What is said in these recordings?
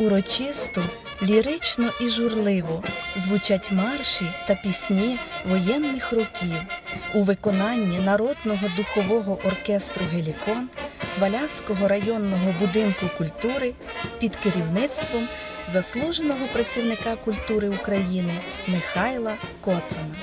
Урочисто, лірично і журливо звучать марші та пісні воєнних років у виконанні народного духового оркестру Гелікон Свалявського районного будинку культури під керівництвом заслуженого працівника культури України Михайла Коцана.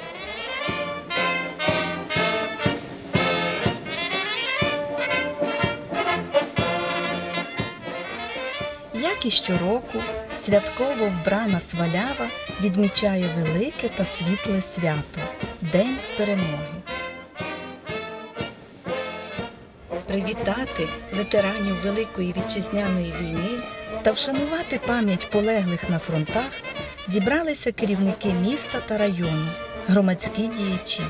І щороку, святково вбрана свалява відмічає велике та світле свято День перемоги. Привітати ветеранів Великої вітчизняної війни та вшанувати пам'ять полеглих на фронтах зібралися керівники міста та району, громадські діячі.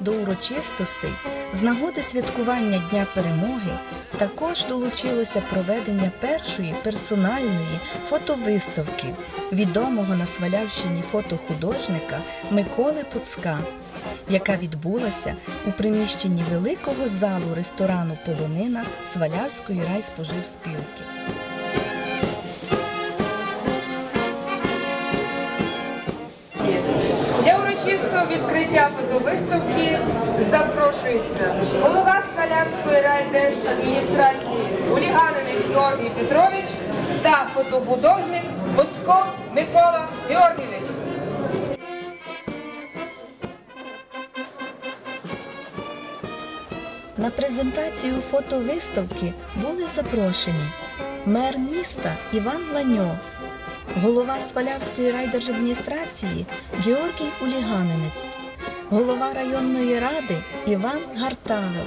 До урочистостей з нагоди святкування Дня перемоги також долучилося проведення першої персональної фотовиставки відомого на Свалявщині фотохудожника Миколи Пуцка, яка відбулася у приміщенні великого залу ресторану Полонина Свалявської райспоживспілки. Відкриття фотовиставки запрошується голова Свалявської райдержадміністрації Уліганинець Георгій Петрович та фотохудожник Боцько Микола Георгійович. На презентацію фотовиставки були запрошені мер міста Іван Ланьо, голова Свалявської райдержадміністрації Георгій Уліганинець, голова районної ради Іван Гартавел,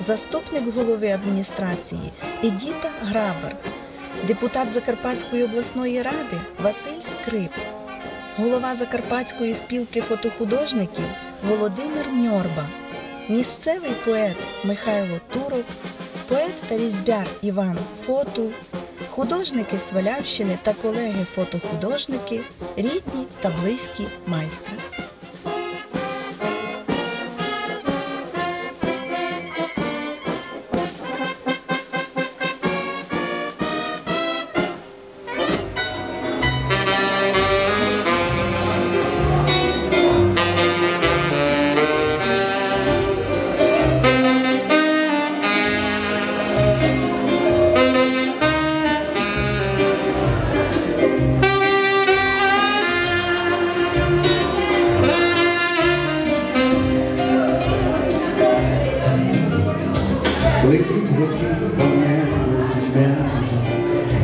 заступник голови адміністрації Едіта Грабар, депутат Закарпатської обласної ради Василь Скрип, голова Закарпатської спілки фотохудожників Володимир Ньорба, місцевий поет Михайло Турок, поет та різьбяр Іван Фотул, художники Свалявщини та колеги-фотохудожники, рідні та близькі майстра.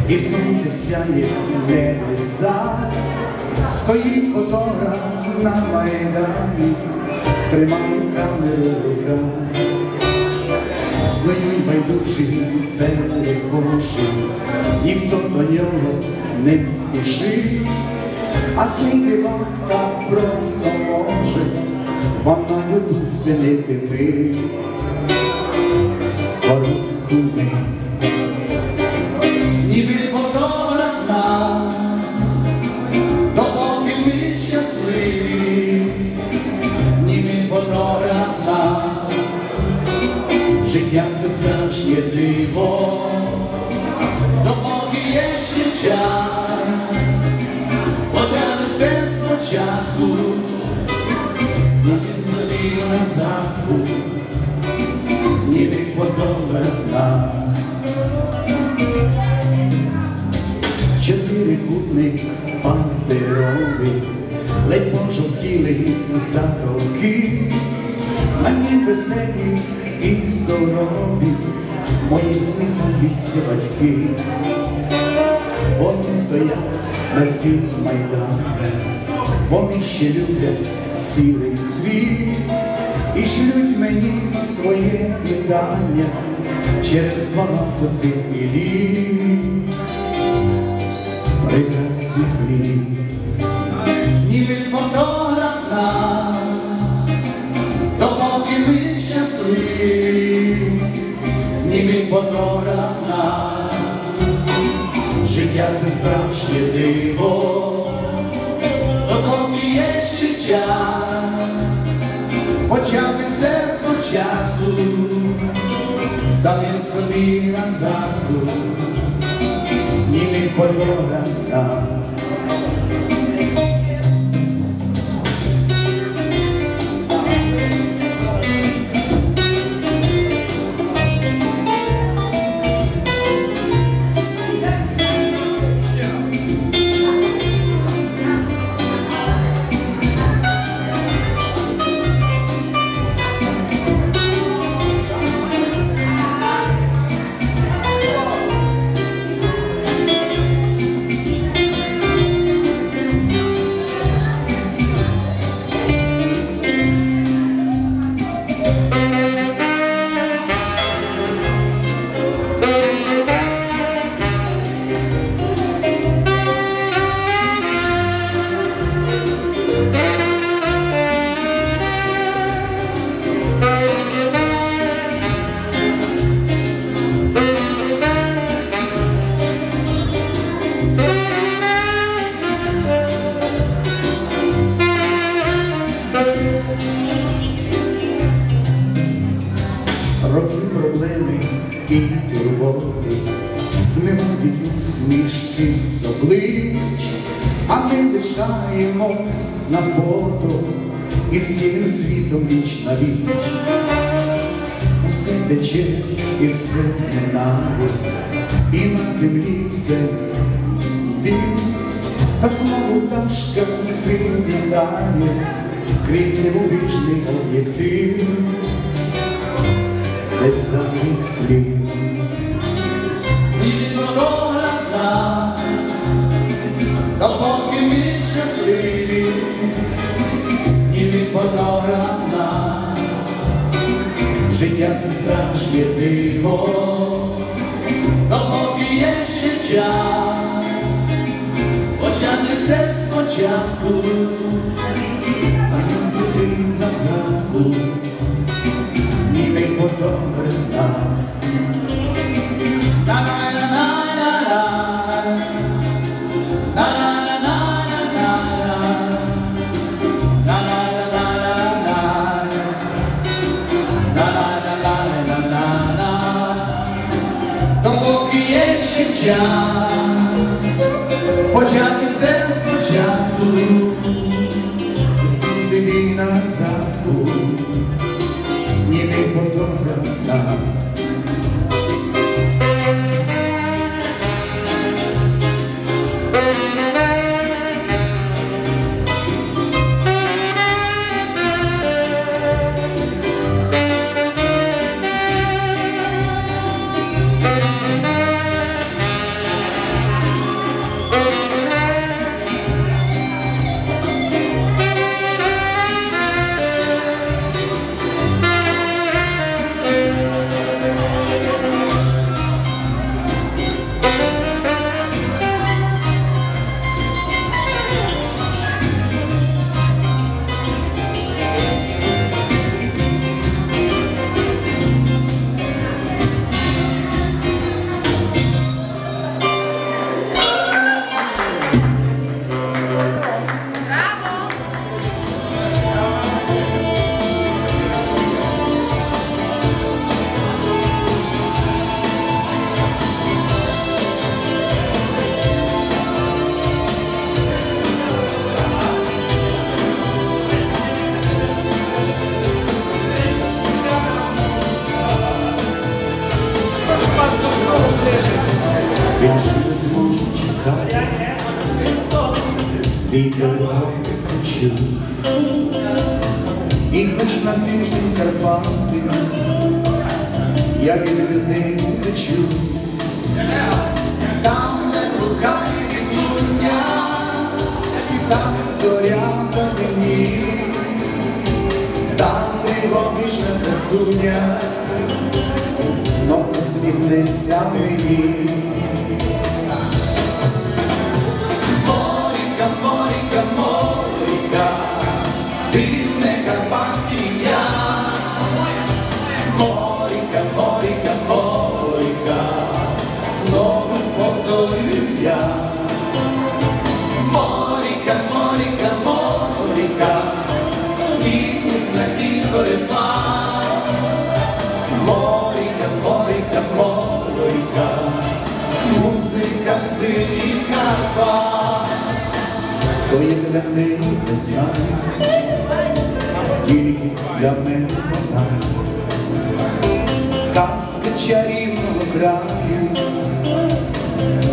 І сонце сяє небеса. Стоїть фотограф на майдані, тримає камеру в руках. Стоїть байдужий перехожий, ніхто до нього не спішить, а цей дивак так просто може, вам на люту спинити мить коротку мить. Зніми фотограф нас, допоки ми щасливі, зніми фотограф нас, життя це справжнє диво, допоки є ще час, пожовтіли за роки, мені веселі і здорові, мої сміхаються батьки, вони стоять на цім майдані, вони ще люблять цілий світ і шлють мені своє вітання через багато. Прекрасних літ. Фотограф нас, життя це справжнє диво, допоки є ще час. Почати все спочатку, самим собі на згадку, зніми фотограф нас. Роки проблеми і турботи змивають усмішки з облич, а ми лишаємось на фото і з цілим світом віч на віч. Усе тече і все минає, і на землі все дим, та знову пташка прилітає крізь невічний об'єктив без замислів. Світ фотограф нас, допоки ми щасливі, Зніміть фотограф нас, життя це страшне диво, допоки є ще час, почати все спочатку, згадку, Зніми фотограф нас. На-на-на-на-на-на. На-на-на-на-на-на. На-на-на-на-на-на. На-на-на-на-на-на. Допоки є ще час, почати все спочатку, Зніми фотограф дорогу хочу. І хоч на тиждень Карпати, я від людей течу. Там, де рукає відлуння, і там де зоря та мені, там, де гомішна красуня, знов посміхнеться мені. Тільки сині твоє для неї не знає, тільки для мене вона. Казка чарівного краю,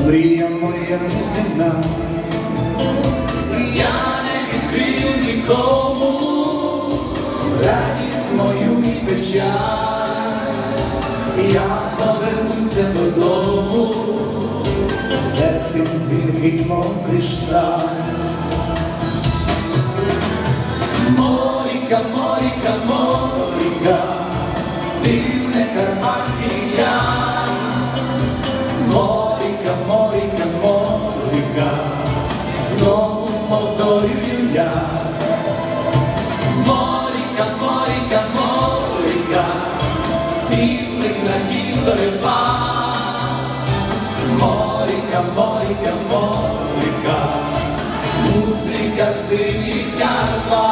мрія моя неземна. І я не відкрив нікому радість мою і печаль. hitmo prišla. Morika, morika, morika, divne karmatskija. Morika, morika, morika, znovu motorju ja. Музика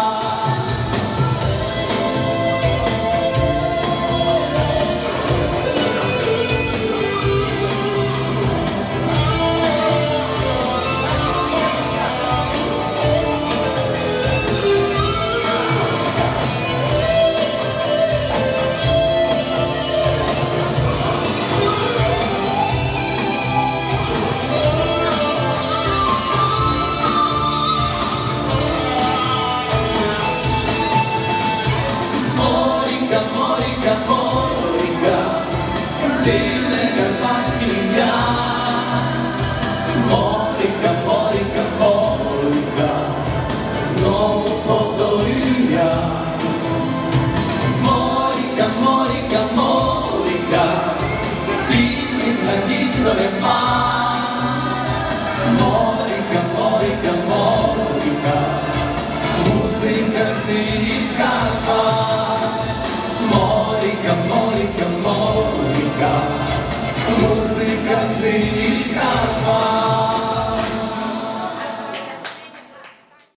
надій зорема. Моріка, моріка, моріка, музика синіх карпат. Моріка, моріка, моріка, музика синіх карпат.